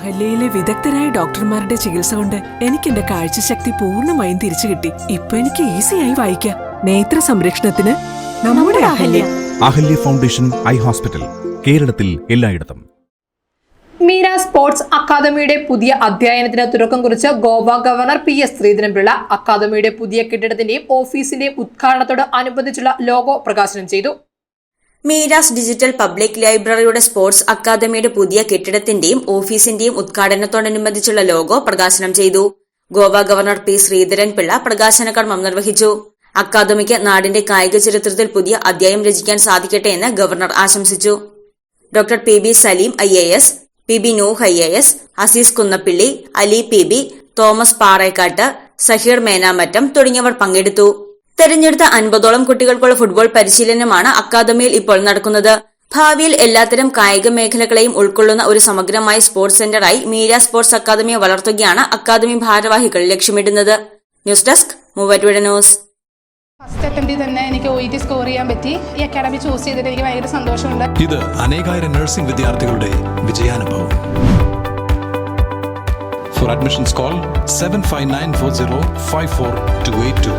അഹല്യയിലെ വിദഗ്ധരായ ഡോക്ടർമാരുടെ ചികിത്സ കൊണ്ട് എനിക്ക് എന്റെ കാഴ്ചശക്തി പൂർണമായും തിരിച്ചു കിട്ടി. ഇപ്പൊ എനിക്ക് ഈസിയായി വായിക്കാം. നേത്ര സംരക്ഷണത്തിന് നമ്മുടെ Ahalya. Ahalya foundation eye hospital കേരളത്തിൽ എല്ലായിടത്തും. മീര സ്പോർട്സ് അക്കാദമിയുടെ പുതിയ അധ്യയനത്തിന് തുടക്കം കുറിച്ച് Goa governor P S Sreedharan Pillai അക്കാദമിയുടെ പുതിയ കെട്ടിടത്തിന്റെയും ഓഫീസിന്റെയും ഉദ്ഘാടനത്തോട് അനുബന്ധിച്ചുള്ള ലോഗോ പ്രകാശനം ചെയ്തു. മീരാസ് ഡിജിറ്റൽ പബ്ലിക് ലൈബ്രറിയുടെ സ്പോർട്സ് അക്കാദമിയുടെ പുതിയ കെട്ടിടത്തിന്റെയും ഓഫീസിന്റെയും ഉദ്ഘാടനത്തോടനുബന്ധിച്ചുള്ള ലോഗോ പ്രകാശനം ചെയ്തു. ഗോവ ഗവർണർ പി ശ്രീധരൻ പിള്ള പ്രകാശന കർമ്മം നിർവഹിച്ചു. അക്കാദമിക്ക് നാടിന്റെ കായിക ചരിത്രത്തിൽ പുതിയ അധ്യായം രചിക്കാൻ സാധിക്കട്ടെ എന്ന് ഗവർണർ ആശംസിച്ചു. Doctor P B Saleem I A S P B Nooh I A S Azeez Kunnappilly Ali P B Thomas Parekkattu Saheer Menamattam തുടങ്ങിയവർ പങ്കെടുത്തു. തെരഞ്ഞെടുത്ത അൻപതോളം കുട്ടികൾക്കുള്ള ഫുട്ബോൾ പരിശീലനമാണ് അക്കാദമിയിൽ ഇപ്പോൾ നടക്കുന്നത്. ഭാവിയിൽ എല്ലാത്തരം കായിക മേഖലകളെയും ഉൾക്കൊള്ളുന്ന ഒരു സമഗ്രമായ സ്പോർട്സ് സെന്ററായി മീര സ്പോർട്സ് അക്കാദമിയെ വളർത്തുകയാണ് അക്കാദമി ഭാരവാഹികൾ ലക്ഷ്യമിടുന്നത്. News desk Muvattupuzha news. First അറ്റംപ്റ്റിൽ തന്നെ എനിക്ക് ഒ ടി സ്കോർ ചെയ്യാൻ പറ്റി. ഈ അക്കാഡമി ചൂസ് ചെയ്തിട്ട് എനിക്ക് ഭയങ്കര സന്തോഷമുണ്ട്. ഇത് അനേകായിരം നഴ്സിംഗ് വിദ്യാർത്ഥികളുടെ വിജയാനുഭവം. For admissions call seven five nine four zero five four two eight two